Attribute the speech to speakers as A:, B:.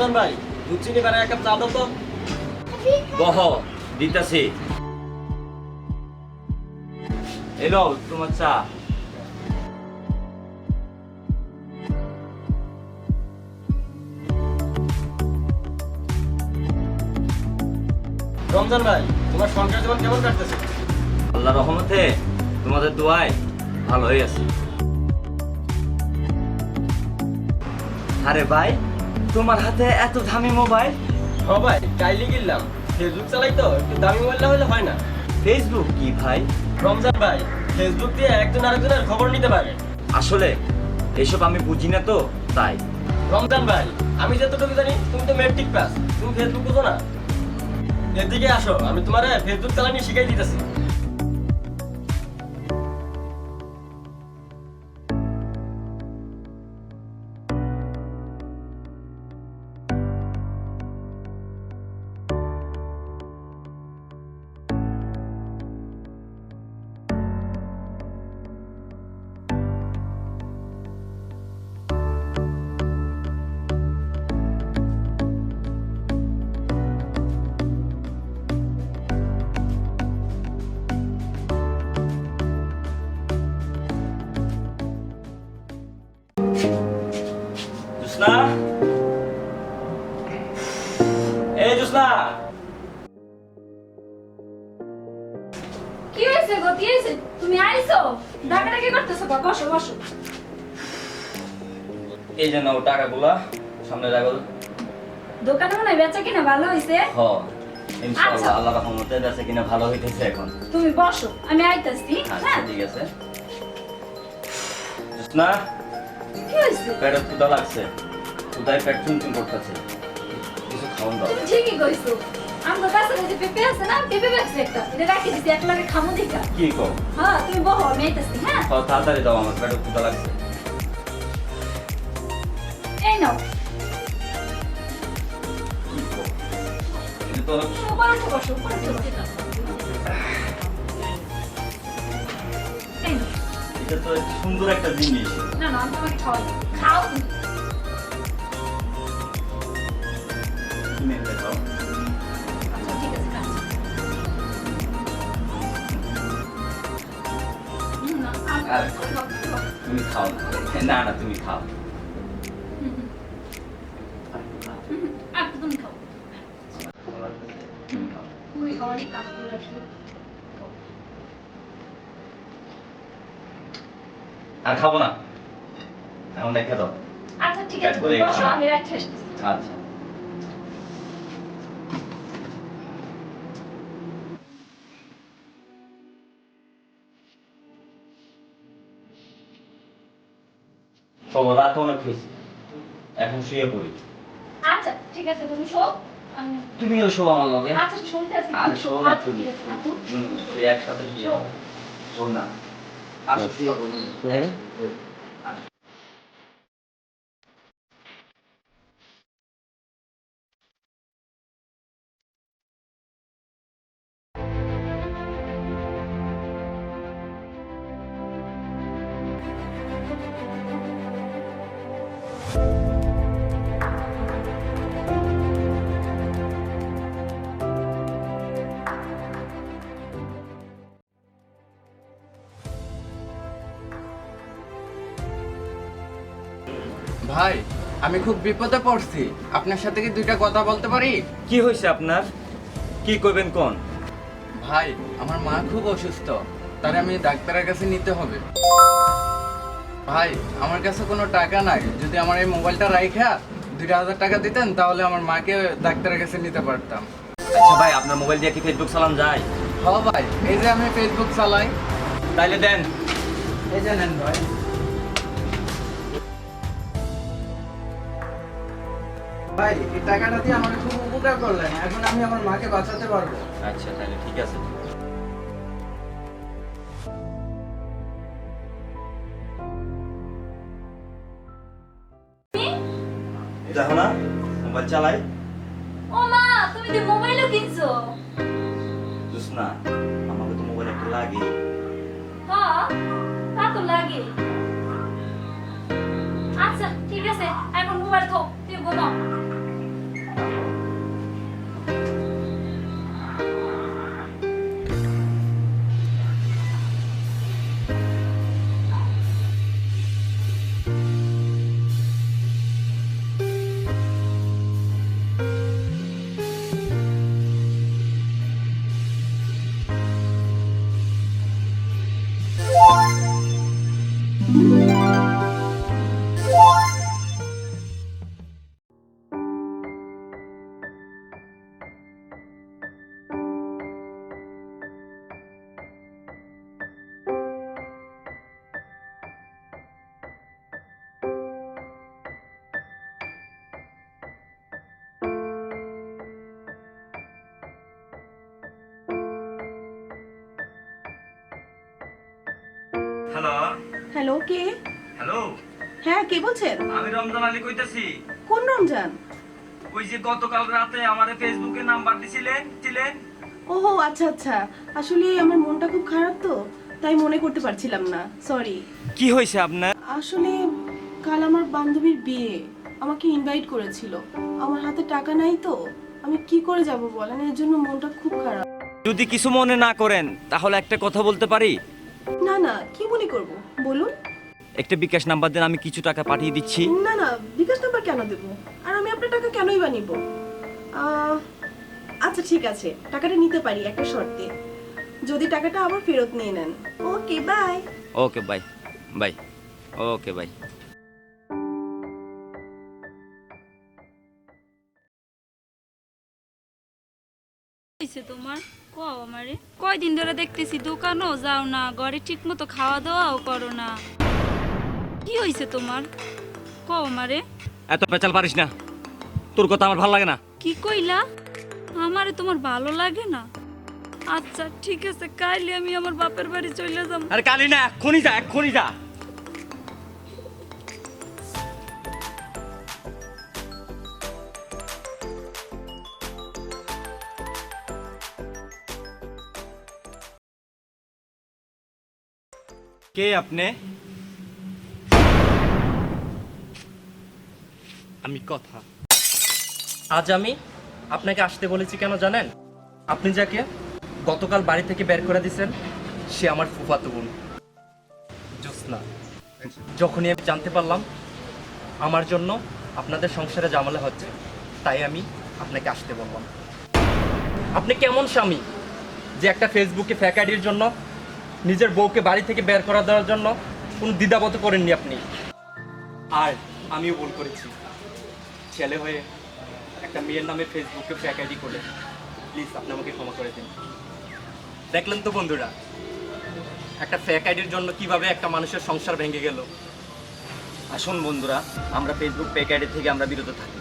A: রমজান ভাই দুধ চিনি বানায় এক কাপ চা দাও তো।
B: বহ দিতাছি। এলো তোমার চা।
A: রমজান ভাই তোমার সংসার জীবন কেমন কাটতেছে?
B: আল্লাহ রহমতে তোমাদের দোয়ায় ভালো হয়ে আছে। আরে ভাই তোমার হাতে এত দামি মোবাইল?
A: হ ভাই কাইলি গিললাম ফেসবুক চালাই তো একটু দামি মোবাইল না হলে হয় না।
B: ফেসবুক কি ভাই?
A: রমজান ভাই ফেসবুক দিয়ে একজন আরেকজনের খবর নিতে পারে।
B: আসলে এসব আমি বুঝি না তো তাই।
A: রমজান ভাই আমি যতটুকু জানি তুমি তো মেট্রিক পাস তুমি ফেসবুক বুঝো না। এদিকে আসো আমি তোমার ফেসবুক চালানি শিখাই দিতেছি।
C: কি হয়েছে গো কি হয়েছে তুমি আইছো? ডাকাডাকি করতেছো? বা বসো বসো।
B: এই যে নাও টাকাগুলা সামনে রাখো।
C: দোকানে মনে বেচা কিনা ভালো হয়েছে
B: হ ইনশাআল্লাহ
C: আচ্ছা।
B: আল্লাহ রহমতে দেশে কিনা ভালো হইতেছে এখন।
C: তুমি বসো আমি আইতাছি
B: আচ্ছা
C: হ্যাঁ?
B: ঠিক আছে। জুসনা
C: কি হয়েছে
B: পেটে ক্ষুদা লাগছে। ক্ষুদায় পেট চুনচুন করতেছে। কিছু খাওয়ান দাও।
C: ঠিকই কইছো। আমার কাছে যে পেঁপে আছে না পেঁপে বেচছে একটা। এটা রাখি দিছি এক লাগে খামো দেখা
B: কি কো
C: হ্যাঁ তুমি বহো আমি আইতাছি হ্যাঁ?
B: খাও তাড়াতাড়ি দাও আমার পেটে ক্ষুদা লাগছে।
C: এই নাও।
B: কি কো এটা তো
C: উপরে উঠে বসো উপরে উঠে বসো। এই নাও।
B: এটা তো সুন্দর একটা জিনিস।
C: না না আমি তোমাকে খাওয়াই। খাও তুমি।
B: খাও।
C: আর-
B: তুমি খাও। না না তুমি খাও।
C: আর
B: খাব না? এখন দেখে দাও।
C: আচ্ছা ঠিক আছে। আমি রাখছি।
B: আচ্ছা। চলো রাত অনেক হয়েছে এখন শুয়ে পড়ি।
C: আচ্ছা ঠিক আছে তুমি শো। তুমি
B: তুমিও শো আমার লগে।
C: আচ্ছা শুনতে আছি।
B: আর শো না
C: আচ্ছা,
B: তুমি। একসাথে শুয়ে
C: শো।
B: শোন না। আসো শুয়ে পড়ি।
D: ভাই আমি খুব বিপদে পড়ছি। আপনার সাথে কি দুইটা কথা বলতে পারি?
B: কি হয়েছে আপনার? কি করবেন কোন?
D: ভাই আমার মা খুব অসুস্থ। তারে আমি ডাক্তারের কাছে নিতে হবে। ভাই আমার কাছে কোনো টাকা নাই। যদি আমার এই মোবাইলটা রাইখা দুইটা হাজার টাকা দিতেন তাহলে আমার মাকে ডাক্তারের কাছে নিতে পারতাম।
B: আচ্ছা ভাই আপনার মোবাইল দিয়ে কি ফেসবুক চালান যায়?
D: হ ভাই এই যে আমি ফেসবুক চালাই।
B: তাইলে দেন।
D: এই যে নেন ভাই। ভাই এই টাকাটা দিয়ে আমাকে খুব উপকার করলেন। এখন আমি আমার মাকে বাঁচাতে পারব।
B: আচ্ছা তাহলে ঠিক আছে। দেখো না মোবাইল চালাই।
C: ও মা তুমি তো মোবাইলও কিনছো?
B: আমাকে তো মোবাইল একটা লাগে
C: হ্যাঁ তা তো লাগে আচ্ছা ঠিক আছে এখন মোবাইল থো তুই ঘুমাও।
E: হ্যালো।
F: হ্যালো কে?
E: হ্যালো।
F: হ্যাঁ কে বলছেন?
E: আমি রমজান আলী কইতাছি।
F: কোন রমজান?
E: ওই যে গতকাল রাতে আমারে ফেসবুকে নাম্বার দিছিলেন ছিলেন
F: ওহো আচ্ছা আচ্ছা। আসলে আমার মনটা খুব খারাপ তো তাই মনে করতে পারছিলাম না সরি
E: কি হয়েছে আপনার?
F: আসলে কাল আমার বান্ধবীর বিয়ে আমাকে ইনভাইট করেছিল। আমার হাতে টাকা নাই তো আমি কি করে যাব বলেন? এর জন্য মনটা খুব খারাপ।
B: যদি কিছু মনে না করেন তাহলে একটা কথা বলতে পারি?
F: না কি মনে করব? বলুন।
B: একটা বিকাশ নাম্বার দেন আমি কিছু টাকা পাঠিয়ে দিচ্ছি।
F: না না বিকাশ নাম্বার কেন দেব? আর আমি আপনার টাকা কেনই বা নিব? আচ্ছা ঠিক আছে টাকাটা নিতে পারি একটা শর্তে। যদি টাকাটা আবার ফেরত নিয়ে নেন। Okay bye.
B: Okay bye. Bye. Okay bye.
C: হয়েছে তোমার? কও আমারে। কয়দিন ধরে দেখতেছি দোকানও যাও না ঘরে ঠিক মতো খাওয়া দাওয়াও করো না। কি হয়েছে তোমার? কও আমারে।
B: এত পেঁচাল পারিস না। তোর কথা আমার ভালো লাগে না।
C: কি কইলা? আমারে তোমার ভালো লাগে না? আচ্ছা ঠিক আছে কাইলে আমি আমার বাপের বাড়ি চলে যাব
B: আরে কালি না এক্ষুনি যা এক্ষুনি যা। কে আপনি?
G: আমি কথা। আজ আমি আপনাকে আসতে বলেছি কেন জানেন? আপনি যাকে গতকাল বাড়ি থেকে বের করে দিয়েছেন, সে আমার ফুফাতো বোন। জ্যোৎস্না। যখনই আমি জানতে পারলাম আমার জন্য আপনাদের সংসারে জামালা হচ্ছে, তাই আমি আপনাকে আসতে বললাম। আপনি কেমন স্বামী যে একটা ফেসবুকে ফ্যাক আইডির জন্য নিজের বউকে বাড়ি থেকে বের করা দেওয়ার জন্য কোনো দ্বিধাবত করেননি আপনি? আর আমিও ভুল করেছি। ছেলে হয়ে একটা মেয়ের নামে ফেসবুকে ফ্যাক আইডি করে প্লিজ আপনি আমাকে ক্ষমা করে দিন। দেখলেন তো বন্ধুরা, একটা ফ্যাক আইডির জন্য কীভাবে একটা মানুষের সংসার ভেঙে গেল?
B: আসুন বন্ধুরা, আমরা ফেসবুক পেক আইডি থেকে আমরা বিরত থাকি।